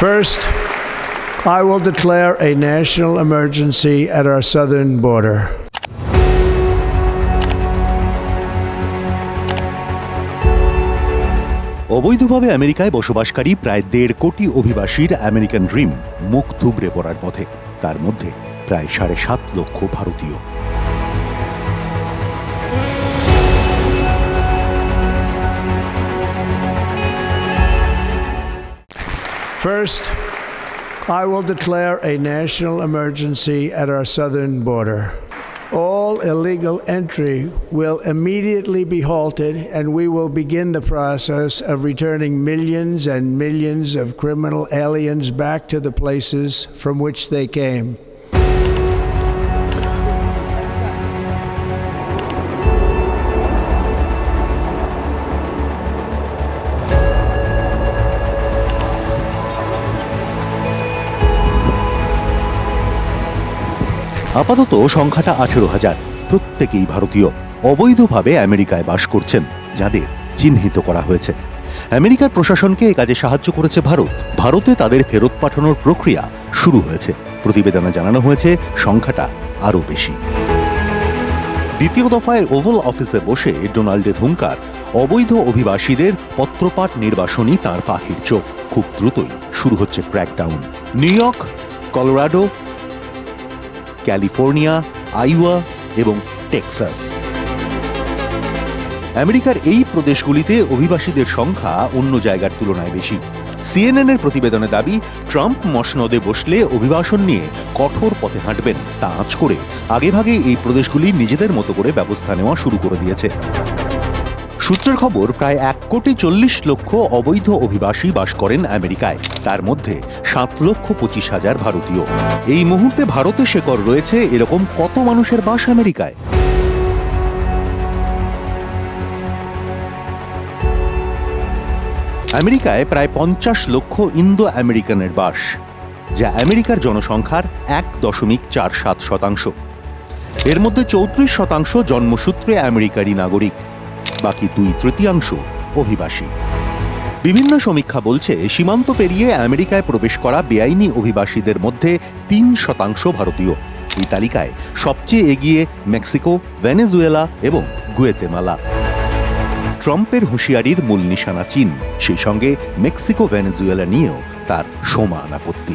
First, I will declare a national emergency at our southern border. অবৈধভাবে আমেরিকায় বসবাসকারী প্রায় দেড় কোটি অভিবাসীর আমেরিকান ড্রিম মুখ থুবড়ে পড়ার পথে তার মধ্যে প্রায় সাড়ে সাত লক্ষ ভারতীয় First, I will declare a national emergency at our southern border. All illegal entry will immediately be halted, and we will begin the process of returning millions and millions of criminal aliens back to the places from which they came. আপাতত সংখ্যাটা আঠেরো হাজার। প্রত্যেকেই ভারতীয়। অবৈধভাবে আমেরিকায় বাস করছেন, যাদের চিহ্নিত করা হয়েছে। আমেরিকার প্রশাসনকে এ কাজে সাহায্য করেছে ভারত। ভারতে তাদের ফেরত পাঠানোর প্রক্রিয়া শুরু হয়েছে। প্রতিবেদনে জানানো হয়েছে, সংখ্যাটা আরও বেশি। দ্বিতীয় দফায় ওভাল অফিসে বসে ডোনাল্ডের হুঙ্কার, অবৈধ অভিবাসীদের পত্রপাঠ নির্বাসনই তার পাখির চোখ। খুব দ্রুতই শুরু হচ্ছে crackdown. New York, Colorado California, Iowa এবং টেক্সাস। আমেরিকার এই প্রদেশগুলিতে অভিবাসীদের সংখ্যা অন্য জায়গার তুলনায় বেশি। সিএনএনের প্রতিবেদনে দাবি, ট্রাম্প মসনদে বসলে অভিবাসন নিয়ে কঠোর পথে হাঁটবেন। তা আঁচ করে আগেভাগে এই প্রদেশগুলি নিজেদের মতো করে ব্যবস্থা নেওয়া শুরু করে দিয়েছে। সূত্রের খবর, প্রায় এক কোটি চল্লিশ লক্ষ অবৈধ অভিবাসী বাস করেন আমেরিকায়। তার মধ্যে সাত লক্ষ পঁচিশ হাজার ভারতীয়। এই মুহূর্তে ভারতে শেকড় রয়েছে এরকম কত মানুষের বাস আমেরিকায়? আমেরিকায় প্রায় পঞ্চাশ লক্ষ ইন্দো আমেরিকানের বাস, যা আমেরিকার জনসংখ্যার এক দশমিক চার সাত শতাংশ। এর মধ্যে চৌত্রিশ শতাংশ জন্মসূত্রে আমেরিকারই নাগরিক। বাকি দুই তৃতীয়াংশ অভিবাসী। বিভিন্ন সমীক্ষা বলছে, সীমান্ত পেরিয়ে আমেরিকায় প্রবেশ করা বেআইনি অভিবাসীদের মধ্যে তিন শতাংশ ভারতীয়। এই তালিকায় সবচেয়ে এগিয়ে মেক্সিকো, ভেনেজুয়েলা এবং গুয়েতেমালা। ট্রাম্পের হুঁশিয়ারির মূল নিশানা চীন। সেই সঙ্গে মেক্সিকো ভেনেজুয়েলা নিয়েও তার সমান আপত্তি।